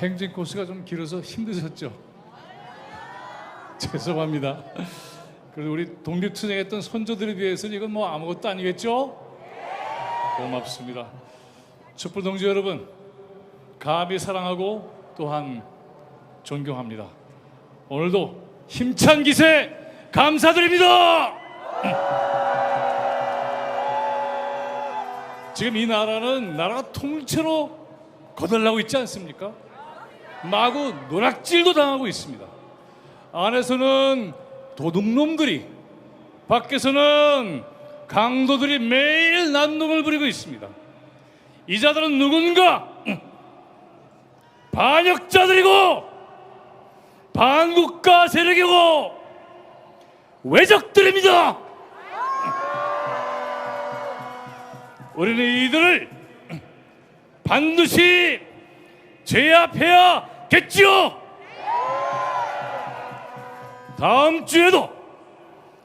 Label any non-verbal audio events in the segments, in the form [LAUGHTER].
행진 코스가 좀 길어서 힘드셨죠? [LAUGHS] 죄송합니다. 그래도 우리 독립투쟁했던 선조들에 비해서는 이건 뭐 아무것도 아니겠죠? 고맙습니다. 촛불 동지 여러분, 감히 사랑하고 또한 존경합니다. 오늘도 힘찬 기세 감사드립니다. 지금 이 나라는 나라가 통째로 거덜나고 있지 않습니까? 마구 노락질도 당하고 있습니다. 안에서는 도둑놈들이, 밖에서는 강도들이 매일 난동을 부리고 있습니다. 이 자들은 누군가? 반역자들이고 반국가 세력이고 외적들입니다. 우리는 이들을 반드시 제압해야겠지요. 다음 주에도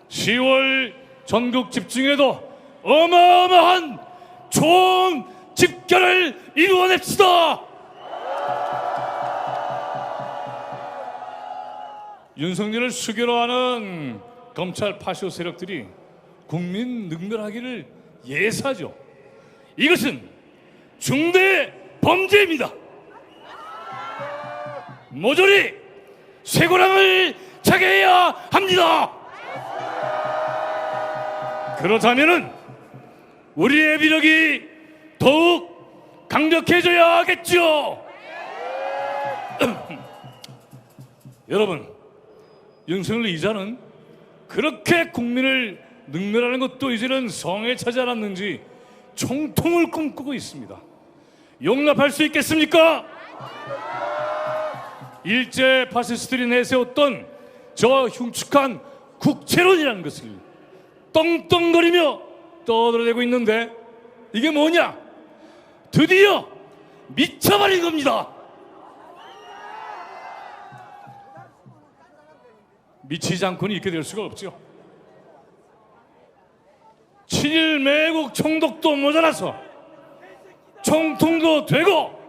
10월 전국 집중에도 어마어마한 총 집결을 이루어냅시다. 윤석열을 수교로 하는 검찰 파쇼 세력들이 국민 능멸하기를 예사죠. 이것은 중대 범죄입니다. 모조리 쇠고랑을 차게 해야 합니다. 그렇다면은 우리의 비력이 더욱 강력해져야 겠죠. [CLEARS THROAT] 여러분, 윤석열 이자는 그렇게 국민을 능멸하는 것도 이제는 성에 차지 않았는지 총통을 꿈꾸고 있습니다. 용납할 수 있겠습니까? 일제 파시스트들이 내세웠던 저 흉측한 국채론이라는 것을 떵떵거리며 떠들어대고 있는데 이게 뭐냐? 드디어 미쳐버린 겁니다. 미치지 않고는 이렇게 될 수가 없죠. 친일 매국 총독도 모자라서 총통도 되고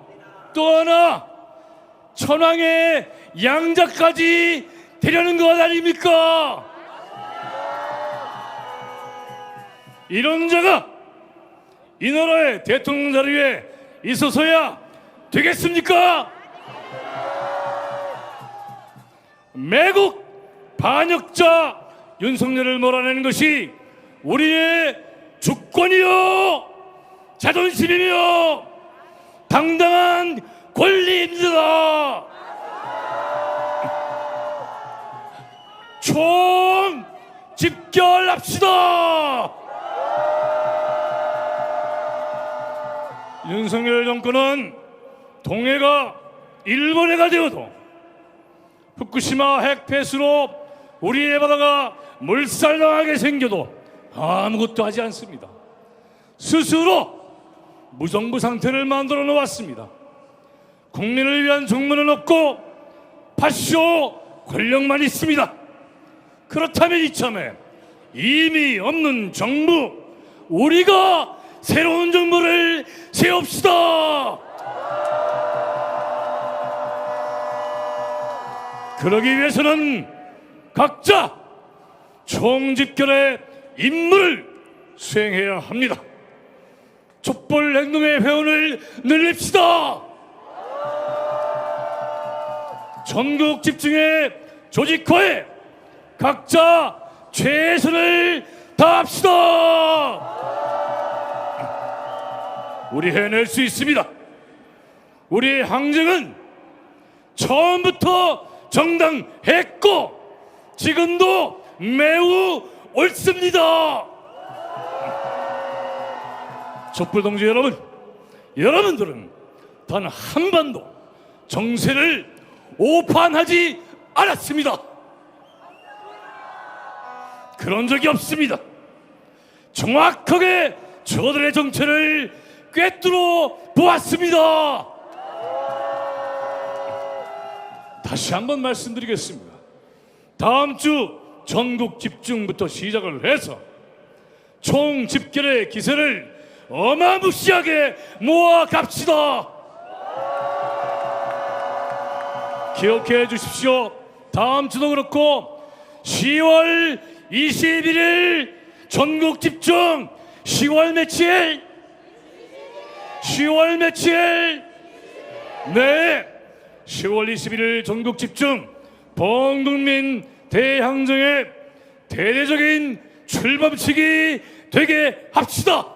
또 하나 천황의 양자까지 되려는 것 아닙니까? 이런 자가 이 나라의 대통령 자리에 있어서야 되겠습니까? 매국 반역자 윤석열을 몰아내는 것이 우리의 주권이요 자존심이며 당당한 권리입니다. 총 집결합시다. 윤석열 정권은 동해가 일본해가 되어도 후쿠시마 핵 폐수로 우리의 바다가 물살당하게 생겨도 아무것도 하지 않습니다. 스스로 무정부 상태를 만들어 놓았습니다. 국민을 위한 정무는 없고 파쇼 권력만 있습니다. 그렇다면 이참에 이미 없는 정부 우리가 새로운 정부를 세웁시다. 그러기 위해서는 각자 총집결의 임무를 수행해야 합니다. 촛불 행동의 회원을 늘립시다. 전국 집중의 조직화에 각자 최선을 다합시다. 우리 해낼 수 있습니다. 우리의 항쟁은 처음부터 정당했고 지금도 매우 옳습니다. 촛불 동지 여러분, 여러분들은 단한 번도 정세를 오판하지 않았습니다. 그런 적이 없습니다. 정확하게 저들의 정체를 꿰뚫어 보았습니다. 다시 한번 말씀드리겠습니다. 다음 주 전국 집중부터 시작을 해서 총 집결의 기세를 어마무시하게 모아 갑시다. 기억해 주십시오. 다음 주도 그렇고 10월 21일 전국 집중. 10월 며칠? 10월 며칠? 네. 10월 21일 전국 집중. 범국민 대항정의 대대적인 출범식이 되게 합시다.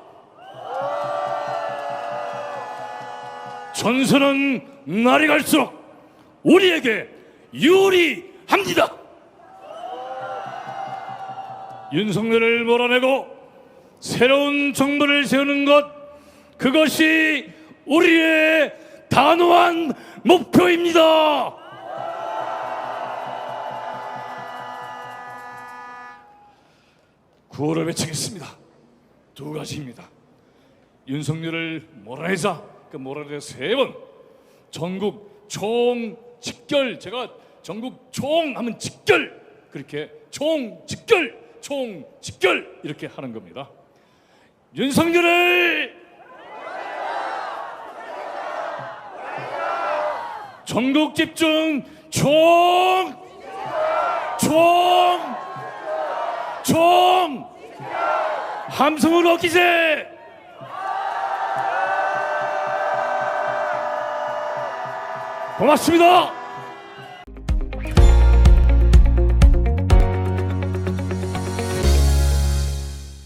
전선은 날이 갈수록 우리에게 유리합니다. 윤석열을 몰아내고 새로운 정부를 세우는 것 그것이 우리의 단호한 목표입니다. 구호를 외치겠습니다. 두 가지입니다. 윤석열을 몰아내자 그 몰아내 세번 전국 총 직결 제가 전국 총 하면 직결 그렇게 총 직결 총 직결 이렇게 하는 겁니다. 윤석열을 전국 집중 총 총! 총! 함성으로 기세! 고맙습니다.